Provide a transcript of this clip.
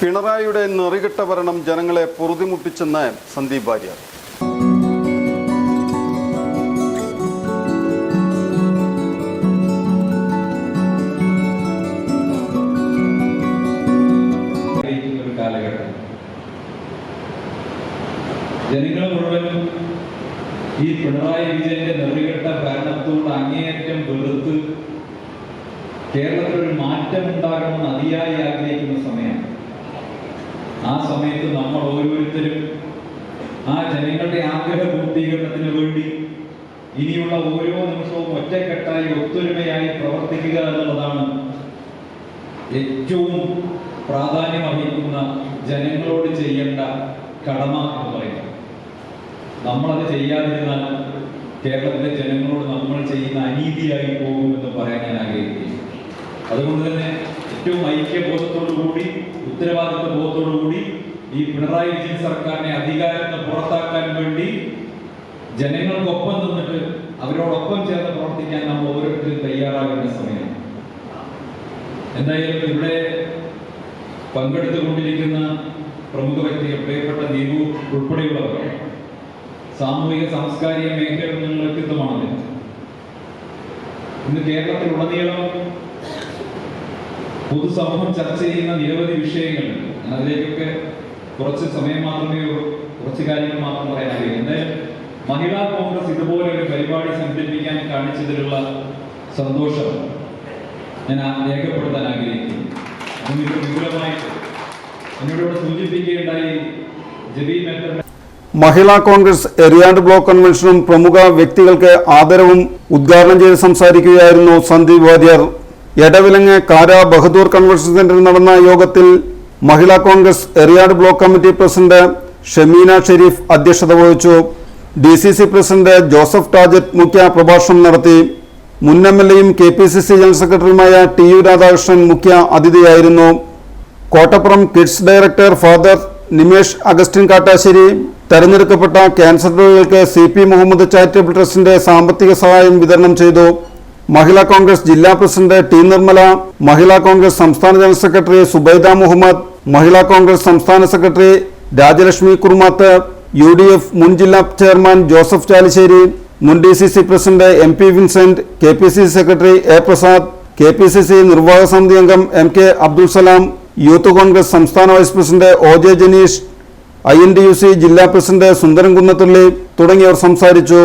പിണറായിയുടെ നെറികെട്ട ഭരണം ജനങ്ങളെ പൊറുതിമുട്ടിച്ചെന്ന് സന്ദീപ് വാര്യർ. ജനങ്ങൾ മുഴുവനും ഈ പിണറായി വിജയന്റെ നെറികെട്ട ഭരണത്തോട് അങ്ങേയറ്റം വെറുത്ത് കേരളത്തിൽ ഒരു മാറ്റം അതിയായി ആഗ്രഹിക്കുന്ന സമയമാണ്. ആ സമയത്ത് നമ്മൾ ഓരോരുത്തരും ആ ജനങ്ങളുടെ ആഗ്രഹ പൂർത്തീകരണത്തിന് വേണ്ടി ഇനിയുള്ള ഓരോ നിമിഷവും ഒറ്റക്കെട്ടായി ഒത്തൊരുമയായി പ്രവർത്തിക്കുക എന്നുള്ളതാണ് ഏറ്റവും പ്രാധാന്യം അർഹിക്കുന്ന ജനങ്ങളോട് ചെയ്യേണ്ട കടമ എന്ന് പറയുന്നത്. നമ്മളത് ചെയ്യാതിരുന്നാൽ കേരളത്തിലെ ജനങ്ങളോട് നമ്മൾ ചെയ്യുന്ന അനീതിയായി പോകുമെന്ന് പറയാൻ ഞാൻ ആഗ്രഹിക്കുന്നു. അതുകൊണ്ട് തന്നെ ഏറ്റവും ഐക്യബോധത്തോടു കൂടി ഉത്തരവാദിത്വ ഈ പിണറായി വിജയൻ സർക്കാരിനെ അധികാരത്തിൽ നിന്ന് പുറത്താക്കാൻ വേണ്ടി ജനങ്ങൾക്കൊപ്പം നിന്നിട്ട് അവരോടൊപ്പം ചേർന്ന് പ്രവർത്തിക്കാൻ നമ്മൾ ഓരോരുത്തരും തയ്യാറാകേണ്ട സമയമാണ്. എന്തായാലും ഇവിടെ പങ്കെടുത്തുകൊണ്ടിരിക്കുന്ന പ്രമുഖ വ്യക്തികൾ പ്രിയപ്പെട്ട ദീപു ഉൾപ്പെടെയുള്ളവർ സാമൂഹിക സാംസ്കാരിക മേഖലയിൽ നിന്നുള്ള വ്യക്തിത്വമാണ് ഇന്ന് കേരളത്തിലുടനീളം പൊതുസമൂഹം ചർച്ച ചെയ്യുന്ന നിരവധി വിഷയങ്ങളുണ്ട് ഞാൻ അതിലേക്കൊക്കെ കുറച്ച് സമയം മാത്രമേ ഉള്ളൂ. കുറച്ച് കാര്യങ്ങൾ മാത്രം പറയാൻ കഴിയും മഹിളാ കോൺഗ്രസ് ഇതുപോലെ ഒരു പരിപാടി സംഘടിപ്പിക്കാൻ കാണിച്ചതിലുള്ള സന്തോഷം ഞാൻ രേഖപ്പെടുത്താൻ ആഗ്രഹിക്കുന്നു. അതിന് വിപുലമായിട്ട് എന്നോട് സൂചിപ്പിക്കുകയുണ്ടായി ജബി മെത്തർ മഹിളാ കോൺഗ്രസ് എറിയാണ്ട് ബ്ലോക്ക് കൺവെൻഷനും പ്രമുഖ വ്യക്തികൾക്ക് ആദരവും ഉദ്ഘാടനം ചെയ്ത് സംസാരിക്കുകയായിരുന്നു സന്ദീപ് വാര്യർ. എടവിലങ്ങ് കാരാ ബഹദൂർ കൺവെൻഷൻ സെന്ററിൽ നടന്ന യോഗത്തിൽ Mahila Congress Eriyad block committee president Shameena Sherif അധ്യക്ഷത വഹിച്ചു. D C C president Joseph Tajet മുഖ്യ പ്രഭാഷണം നടത്തി. മുൻ എം എൽ എയും K P C C general സെക്രട്ടറിയുമായ ടി യു രാധാകൃഷ്ണൻ മുഖ്യ അതിഥിയായിരുന്നു. Kottappuram kids director father Nimesh Augustine Kattassery തെരഞ്ഞെടുക്കപ്പെട്ട ക്യാൻസർ രോഗികൾക്ക് സി പി മുഹമ്മദ് ചാരിറ്റബിൾ ട്രസ്റ്റിന്റെ സാമ്പത്തിക സഹായം വിതരണം ചെയ്തു. മഹിളാ കോൺഗ്രസ് ജില്ലാ പ്രസിഡന്റ് ടി നിർമ്മല മഹിളാ കോൺഗ്രസ് സംസ്ഥാന ജനറൽ സെക്രട്ടറി സുബൈദ മുഹമ്മദ് മഹിളാ കോൺഗ്രസ് സംസ്ഥാന secretary Rajalakshmi Kurumath U D F മുൻ ജില്ലാ ചെയർമാൻ ജോസഫ് ചാലിശ്ശേരി മുൻ D C C president M P Vincent K P C C secretary A Prasad K P C C നിർവാഹക സമിതി അംഗം M K Abdul Salam youth Congress സംസ്ഥാന vice president O J Janeesh I N D U C ജില്ലാ president സുന്ദരൻ കുന്നത്തുള്ളി തുടങ്ങിയവർ സംസാരിച്ചു.